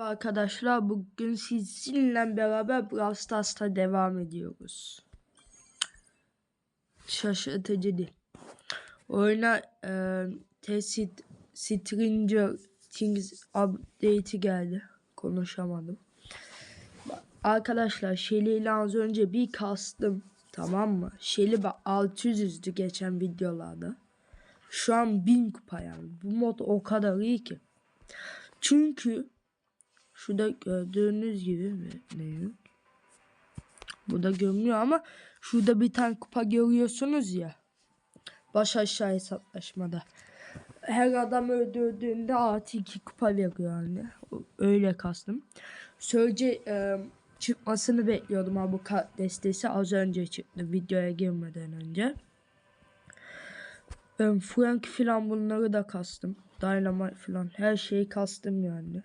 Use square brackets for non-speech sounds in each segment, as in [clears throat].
Arkadaşlar bugün sizinle beraber Brawl Stars'ta devam ediyoruz. Şaşırtıcı değil. Oyuna e, Tacit Stranger Things update'i geldi. Konuşamadım. Arkadaşlar Shelly ile az önce bir kastım. Tamam mı? Shelly bak 600'dü geçen videolarda. Şu an 1000 kupa yani. Bu mod o kadar iyi ki. Çünkü şurada gördüğünüz gibi? Ne? Bu da görünüyor ama şurada bir tane kupa görüyorsunuz ya. Baş aşağı hesaplaşmada. Her adam öldürdüğünde artı iki kupa veriyor yani. Öyle kastım. Sözce e, çıkmasını bekliyordum ama bu kart destesi az önce çıktı videoya girmeden önce. Ben Frank filan bunları da kastım. Dynamite filan her şeyi kastım yani.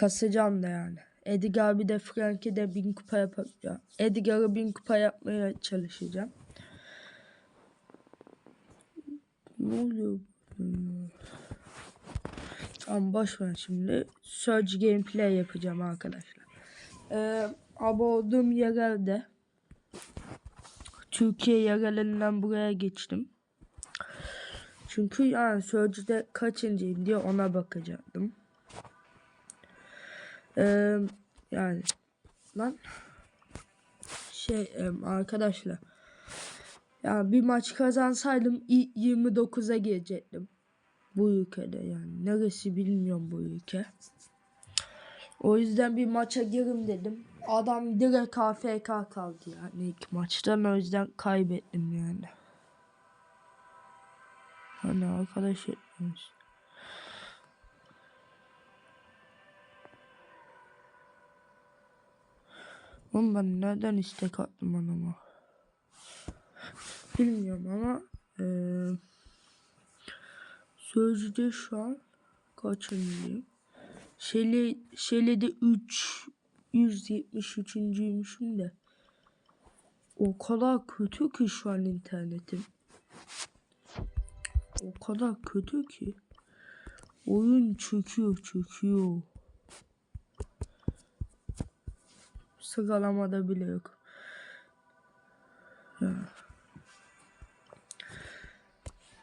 Kasacağım da yani. Edgar bir de Frank'i de bin kupa yapacağım. Edgar'ı bin kupa yapmaya çalışacağım. Ne oluyor? Tamam boş ver şimdi. Surge gameplay yapacağım arkadaşlar. Ee, abi olduğum yerelde Türkiye yerelinden buraya geçtim. Çünkü yani Surge'de kaçıncıyım diye ona bakacaktım. Ee, yani lan şey arkadaşlar ya bir maç kazansaydım ilk 29'a girecektim. Bu ülkede yani. Neresi bilmiyorum bu ülke. O yüzden bir maça girim dedim. Adam direkt AFK kaldı yani ilk maçtan o yüzden kaybettim yani. Hani arkadaş etmiş. Oğlum ben nereden istek attım anama? Bilmiyorum ama eee Sözcüde şu an kaçıncıyım? Şele, Şele'de 3 173.'üymüşüm de. O kadar kötü ki şu an internetim. O kadar kötü ki. Oyun çöküyor çöküyor. Sıralamada bile yok.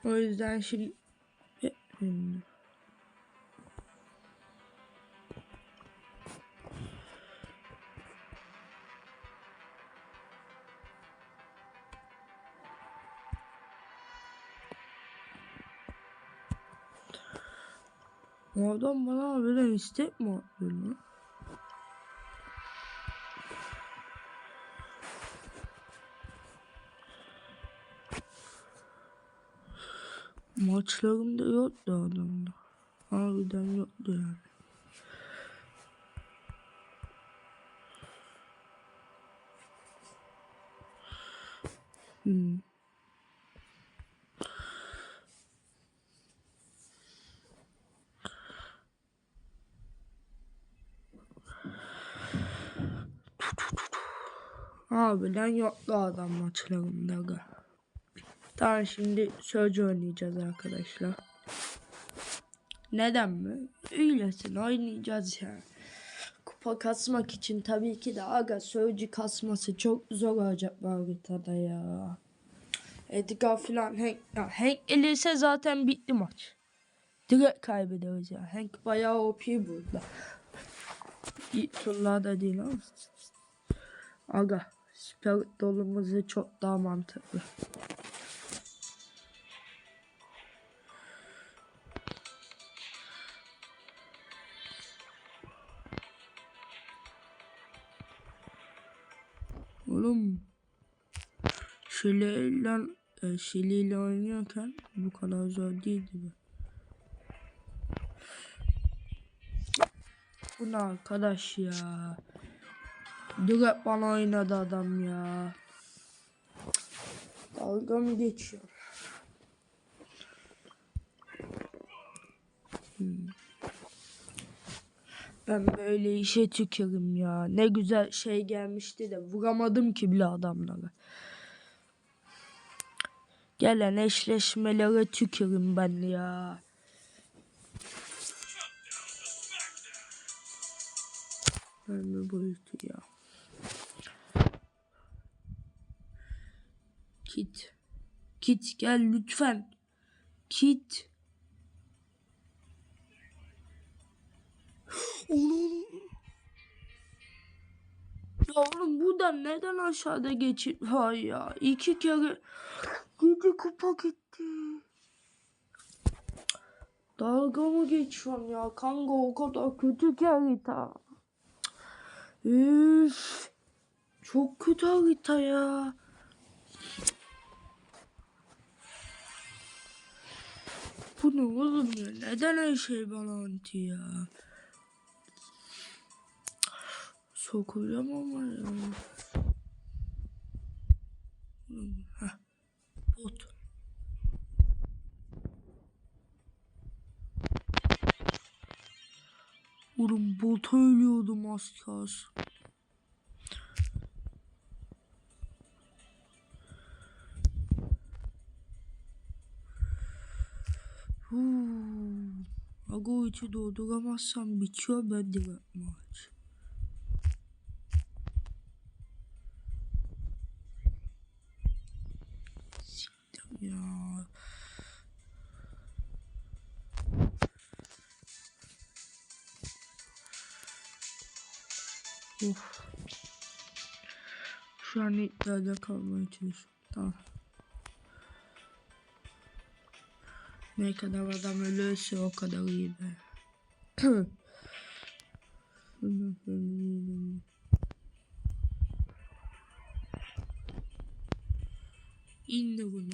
O yüzden şimdi. O adam bana böyle istek mi atıyor lan? Maçlarımda yoktu adamda. Harbiden yoktu yani. Hmm. Harbiden yoktu adam maçlarımda. Tamam şimdi Surge oynayacağız arkadaşlar. Neden mi? Öylesine oynayacağız yani. Kupa kasmak için tabii ki de aga Surge'i kasması çok zor olacak bu haritada ya. Edgar filan Hank, ya Hank gelirse zaten bitti maç. Direkt kaybederiz ya. Hank bayağı OP burada. İlk turlarda değil ama. Aga Spirit dolumuzu çok daha mantıklı. Oğlum Şile'yle e, Şile'yle oynuyorken bu kadar zor değildi bu. Bu ne arkadaş ya? Direkt bana oynadı adam ya. Dalga mı geçiyor? Hmm. Ben böyle işe tükürüm ya. Ne güzel şey gelmişti de vuramadım ki bile adamlara. Gelen eşleşmelere tükürüm ben ya. Mermi boyutu ya. Kit. Kit gel lütfen. Kit. Oğlum buradan neden aşağıda geçit var ya? İki kere yedi kupa gitti. Dalga mı geçiyorsun ya kanka o kadar kötü ki harita. Üf. Çok kötü harita ya. Bu ne oğlum ya? Neden her şey bana ya? Sokulacağım ama ya. Heh. Bot. Oğlum bota ölüyordum az kalsın. Huu. Aga o içi dolduramazsam bitiyor ben de maç. İddiada kalmaya çalışıyorum. Tamam. Ne kadar adam ölürse o kadar iyi be. [clears throat] İndi bunu.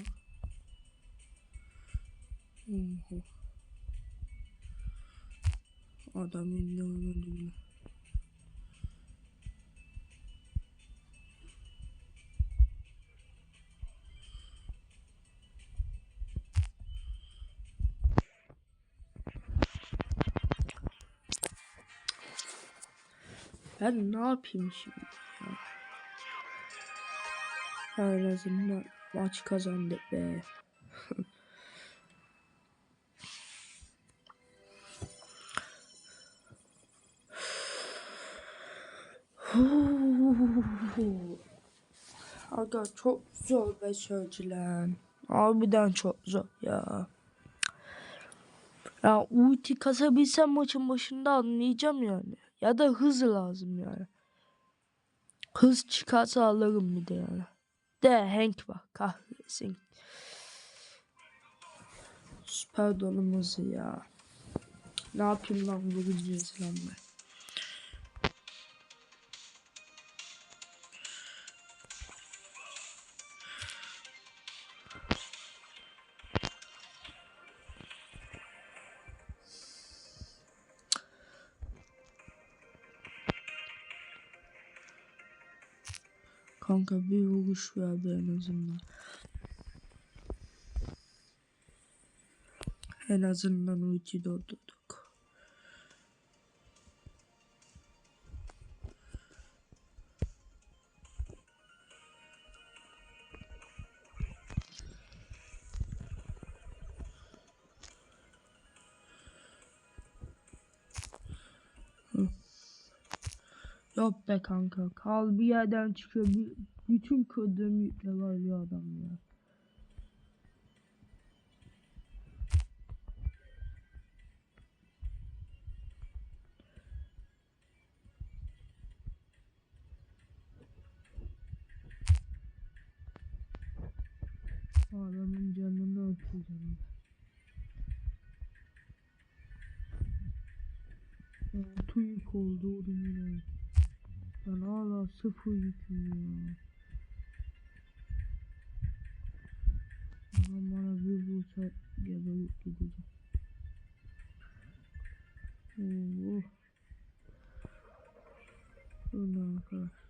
Oho. Adam indi onu. Ben ne yapayım şimdi ya? En azından maç kazandık be. [laughs] Aga çok zor be sözcülen. Harbiden çok zor ya. Ya ulti kasabilsem maçın başında anlayacağım yani. Ya da hız lazım yani. Hız çıkarsa alırım bir de yani. De Hank var kahretsin. Süper donumuzu ya. Ne yapayım lan vuracağız lan ben. Kanka bir vuruş ver be en azından. En azından ulti doldurduk. Yok be kanka. Kal bir yerden çıkıyor. Bir, bütün kırdığım yükle var ya adam ya. Adamın canını okuyacağım. Altı yük oldu oğlum Ben hala sıfır yüküm ya. Adam bana bir vursa geberip gideceğim. Oo. Ulan arkadaş.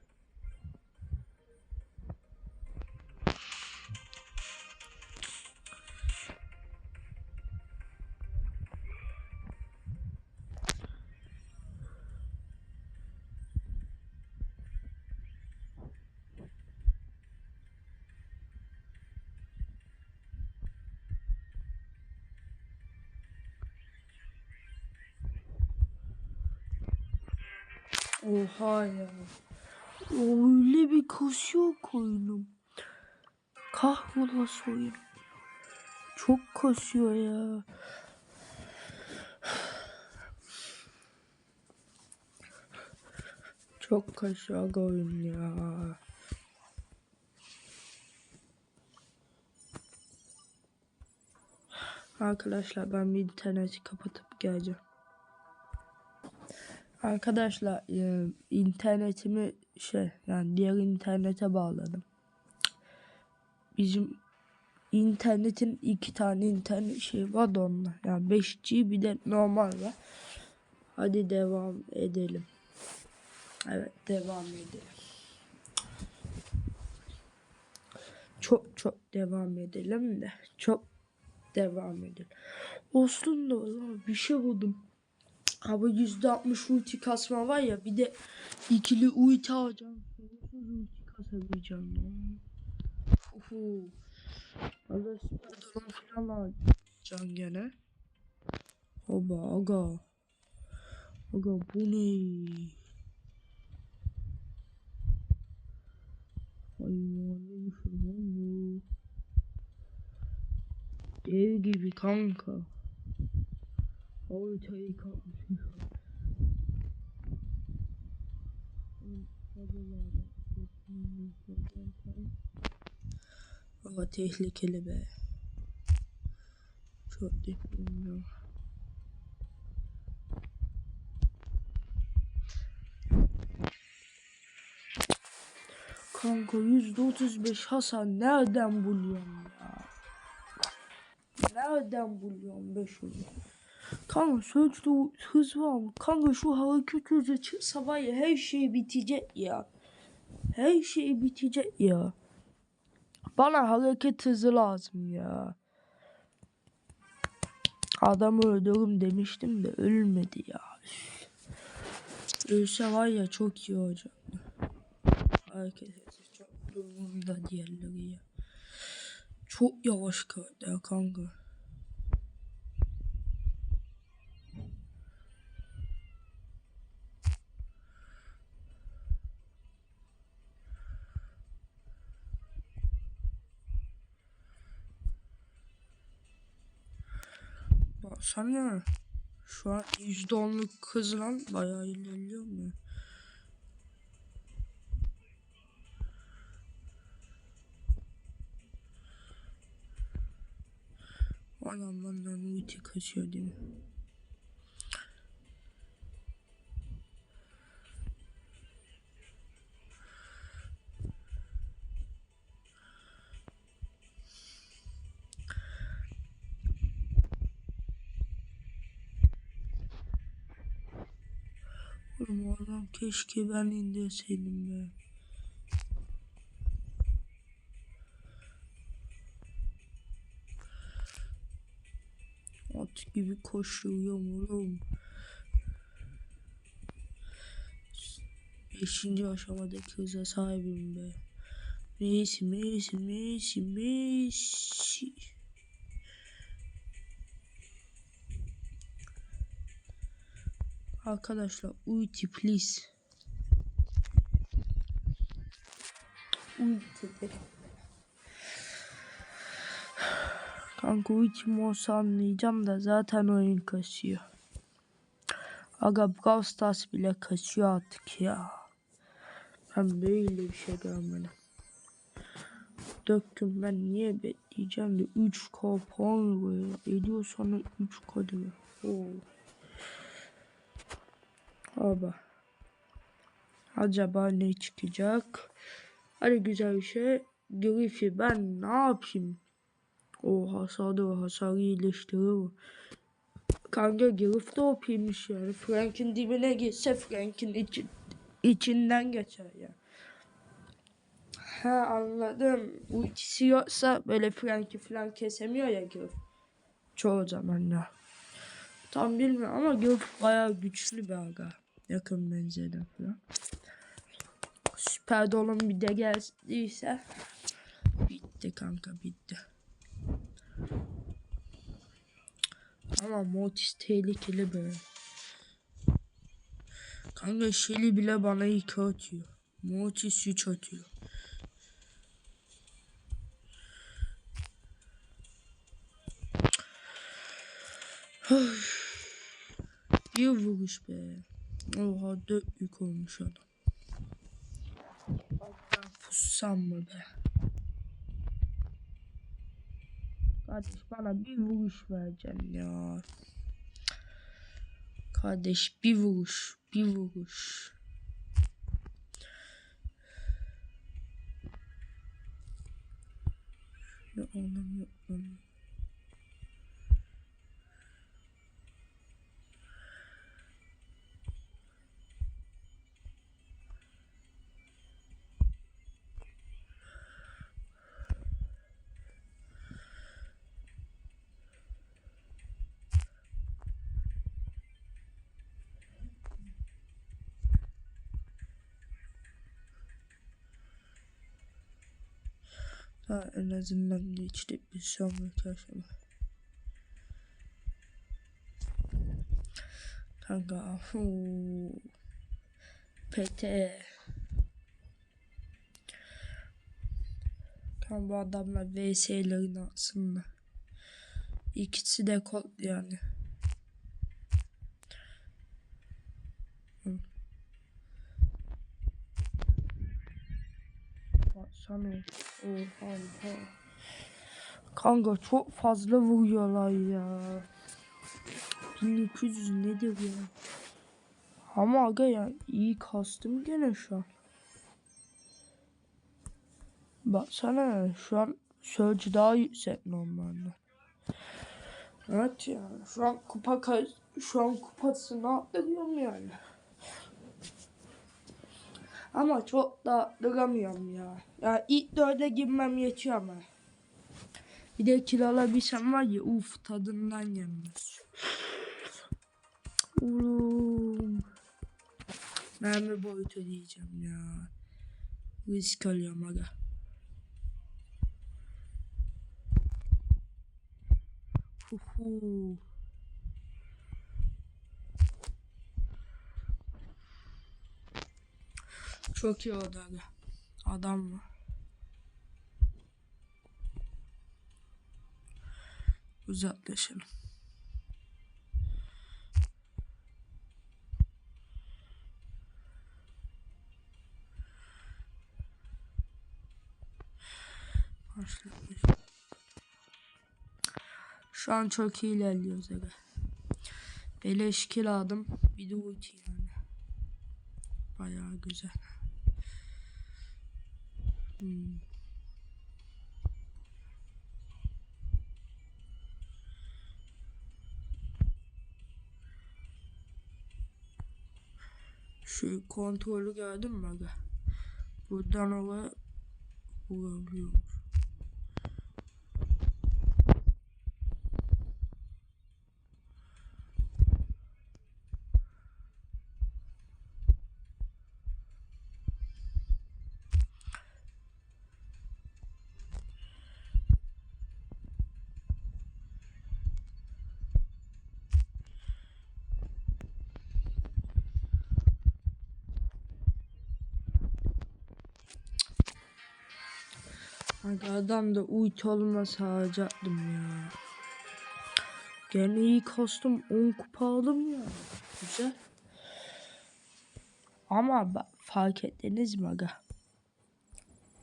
Oha ya. Öyle bir kasıyor oyunum. Kahrolası oyun. Çok kasıyor ya. Çok kasıyor oyun ya. Arkadaşlar ben bir interneti kapatıp geleceğim. Arkadaşlar e, internetimi şey yani diğer internete bağladım. Bizim internetin iki tane internet şey var da onunla. Yani 5G bir de normal var. Hadi devam edelim. Evet devam edelim. Çok çok devam edelim de. Çok devam edelim. Aslında lan bir şey buldum. Abi %60 ulti kasma var ya bir de ikili ulti alacağım. Sonsuz ulti kasabileceğim ya. Uhu. Aga süper drone falan alacağım gene. Oba aga. Aga bu ne? Neymiş lan bu? Dev gibi kanka. Haritayı kapmışım. Ama tehlikeli be. Çok ya. Kanka %35 hasar nereden buluyorum ya? Nereden buluyorum be şunu? Kanka sözde hız var mı? Kanka şu hareket hızı çıksa var ya her şey bitecek ya. Her şey bitecek ya. Bana hareket hızı lazım ya. Adamı öldürürüm demiştim de ölmedi ya. Ölse var ya çok iyi olacak. Hareket hızı çok durumunda diğerleri ya. Çok yavaş kaldı kanka. Baksana. Şu an %10'luk hızla bayağı ilerliyor mu? Anam benden ulti kaçıyor değil mi? Oğlum o adam keşke ben indirseydim be. At gibi koşuyorum oğlum. Beşinci aşamadaki hıza sahibim be. Messi, Messi, Messi, Messi. Arkadaşlar ulti please. Ulti. Kanka ultim olsa anlayacağım da zaten oyun kasıyor. Aga Brawl Stars bile kasıyor artık ya. Ben böyle bir şey görmedim. Döktüm ben niye bekleyeceğim de 3k puan veriyor. Ediyor sana 3k diyor. Oo. Baba. Acaba ne çıkacak? Hadi güzel bir şey. Griff'i ben ne yapayım? O hasarı o hasarı iyileştirir. Kanka Griff de OP'ymiş yani. Frank'in dibine geçse Frank'in için, içinden geçer ya. Ha anladım. Ultisi yoksa böyle Frank'i falan kesemiyor ya Griff. Çoğu zaman ya. Tam bilmiyorum ama Griff bayağı güçlü bir aga. Yakın menzilden falan. Süper dolum bir de geldiyse bitti kanka bitti. Ama Mortis tehlikeli be. Kanka Shelly bile bana iki atıyor. Mortis 3 atıyor. Bir vuruş be. Oha dört yük olmuş adam. Ben pussam mı be? Kardeş bana bir vuruş vereceksin ya. Kardeş bir vuruş, bir vuruş. Ne oğlum Ha, en azından geçti bir sonraki aşama. Kanka huu. PT. Kan bu adamlar VS'lerini atsınlar. İkisi de kod yani. Baksana. Oha. Kanka çok fazla vuruyorlar ya. 1200 nedir ya? Ama aga ya iyi kastım gene şu an. Baksana şu an Surge daha yüksek normalde. Evet ya şu an kupa şu an kupasını atlıyorum yani. Ama çok da duramıyorum ya. Ya ilk dörde girmem yetiyor ama. Bir de kilo alabilsem var ya uf tadından yenmez. Oğlum. Mermi boyutu diyeceğim ya. Risk alıyorum aga. Huhu. Çok iyi oldu aga. Adam mı? Uzaklaşalım. Başlamış. Şu an çok iyi ilerliyoruz aga. Beleş kill aldım. Bir de ulti yani. Bayağı güzel. Şu kontrolü gördün mü aga? Buradan oraya vurabiliyormuş. Adam da ulti olmasa alacaktım ya. Gene iyi kostüm 10 kupa aldım ya. Güzel. Ama bak, fark ettiniz mi aga?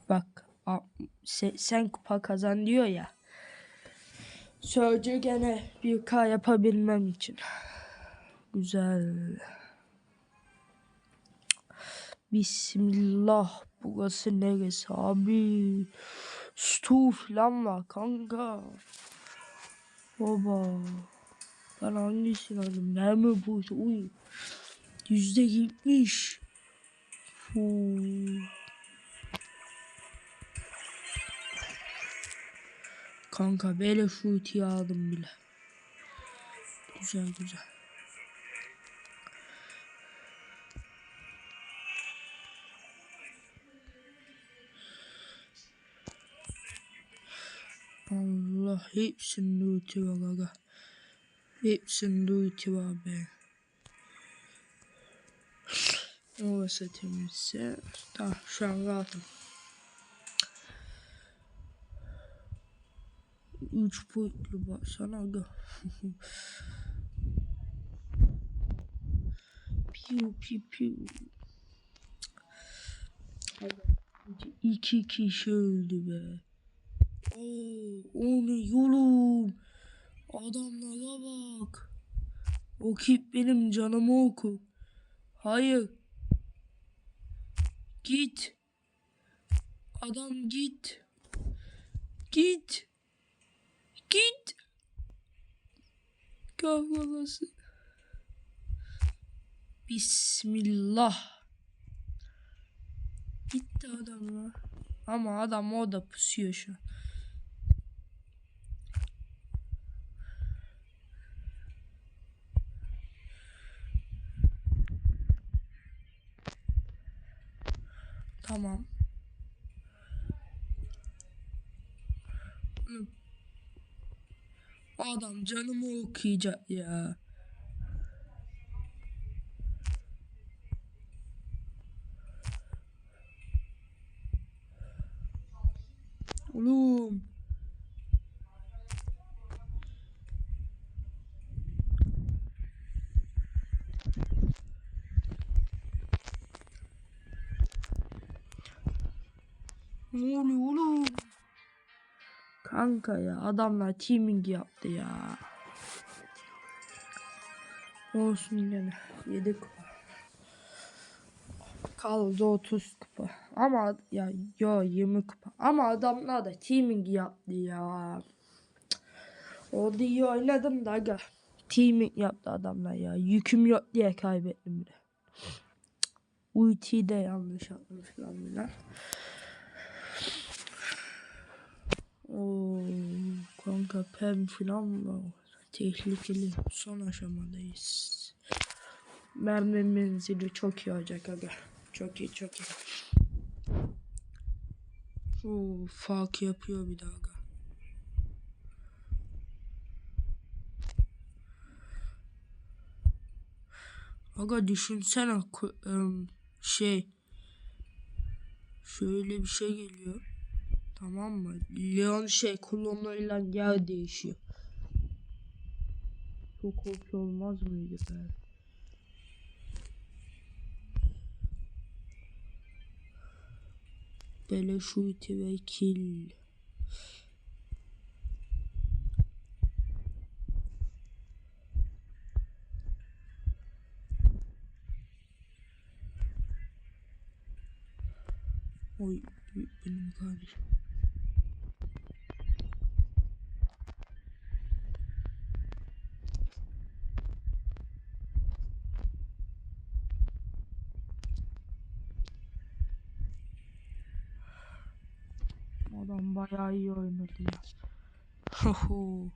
Bak a- se- sen kupa kazan diyor ya. Sözcü gene bir K yapabilmem için. Güzel. Bismillah. Burası neresi abi? Stu falan var kanka. Baba. Ben hangisini aldım? Nerede bu? Uy. Yüzde. Huu. Kanka böyle şu ultiyi aldım bile. Güzel güzel. Allah hepsinde ulti var aga. Hepsinde ulti var be. Orası temizse. Tamam şu an rahatım. 3 boyutlu baksana aga. [laughs] piu piu piu. İki kişi öldü be. Oo, yolum. Adamlara bak. O kip benim canımı oku. Hayır. Git. Adam git. Git. Git. Kahvalası. Bismillah. Gitti adam. Ama adam orada pusuyor şu an. Tamam. Adam canımı okuyacak ya. Oğlum. Ne oluyor oğlum? Kanka ya adamlar teaming yaptı ya. Olsun gene 7 kupa. Kaldı 30 kupa. Ama ya yo 20 kupa. Ama adamlar da teaming yaptı ya. O iyi oynadım da aga. Teaming yaptı adamlar ya. Yüküm yok diye kaybettim bile. Ultiyi de yanlış atmışlar bile. Oo, kanka pem falan mı? Tehlikeli. Son aşamadayız. Mermi menzili çok iyi olacak aga. Çok iyi çok iyi. Oo, fark yapıyor bir daha aga. Aga düşünsene şey şöyle bir şey geliyor. Tamam mı? Leon şey kullanıyla yer değişiyor. Çok hoş olmaz mıydı be? Beleş ulti ve kill. Oy benim kardeşim. Adam bayağı iyi oynadı ya. Hoho.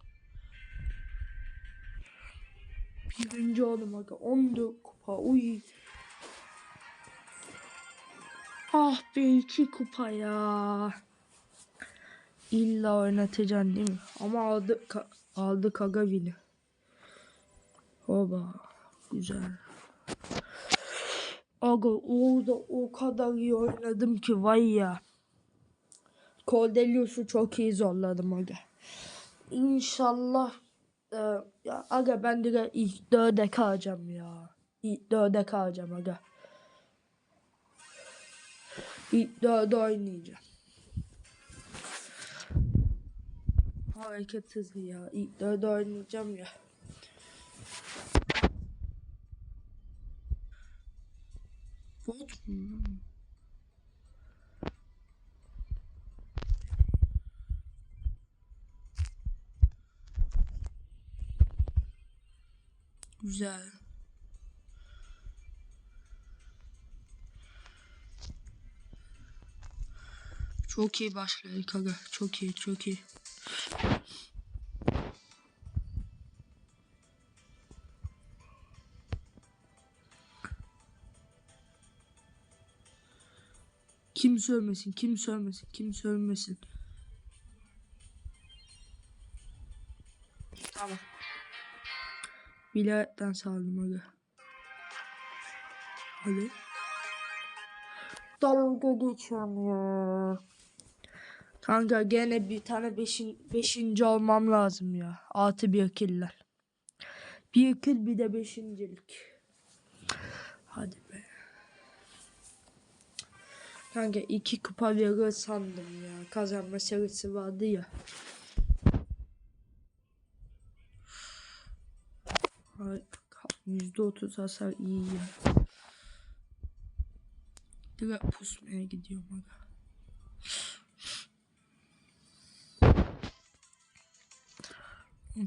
Birinci oldum aga. 14 kupa. Uy. Ah be iki kupa ya. İlla oynatacaksın değil mi? Ama aldık, aldık aga win'i. Oba. Güzel. Aga orada o kadar iyi oynadım ki vay ya. Cordelius'u çok iyi zorladım aga. İnşallah e, ya aga ben direkt ilk dörde kalacağım ya. İlk dörde kalacağım aga. İlk dörde oynayacağım. Hareket hızlı ya. İlk dörde oynayacağım ya. Bot mu? Güzel. Çok iyi başladık aga. Çok iyi, çok iyi. Kim söylemesin, kim söylemesin, kim söylemesin. Vilayetten sağladım aga. Hadi. dalga geçiyorum ya. Kanka gene bir tane beşin, beşinci olmam lazım ya. Artı bir killer. Bir kill bir de beşincilik. Hadi be. Kanka iki kupa verir sandım ya. Kazanma serisi vardı ya. %30 hasar iyi ya. Direkt pusmaya gidiyorum aga.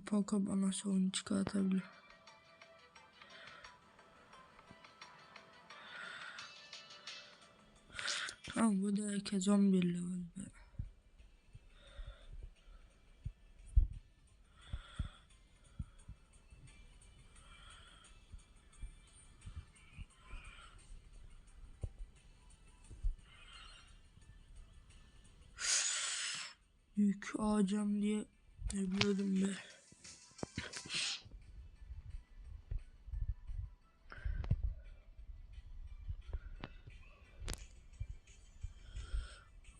Poco bana sorun çıkartabilir. Tamam bu da herkes 11 level be. Yük alacağım diye ne biliyordum be.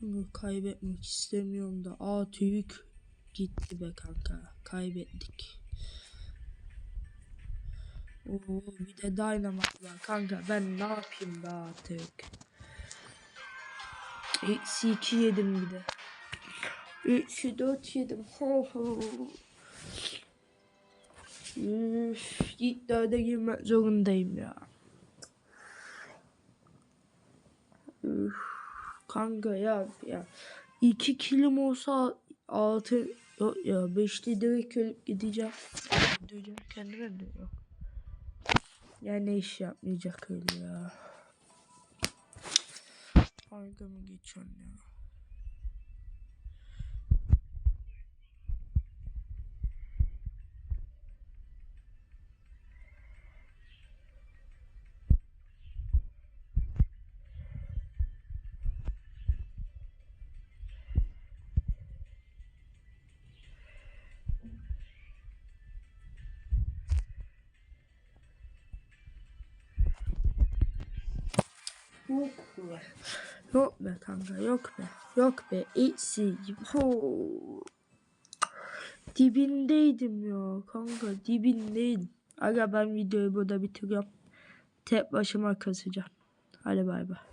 Bunu kaybetmek istemiyorum da. Aa tüyük gitti be kanka. Kaybettik. Oo bir de dynamite var kanka. Ben ne yapayım be artık. Eksi iki yedim bir de. 3 4 yedim. Ho ho. Üf, dörde girmek zorundayım ya. Üf, kanka ya ya. 2 kilim olsa 6 yok ya 5'te direkt ölüp gideceğim. Diyeceğim kendime de yok. Ya ne iş yapmayacak öyle ya. Harika mı geçiyorsun ya? Be. Yok be kanka yok be. Yok be. Eksi. Dibindeydim ya kanka dibindeydim. Aga ben videoyu burada bitiriyorum. Tek başıma kasacağım. Hadi bay bay.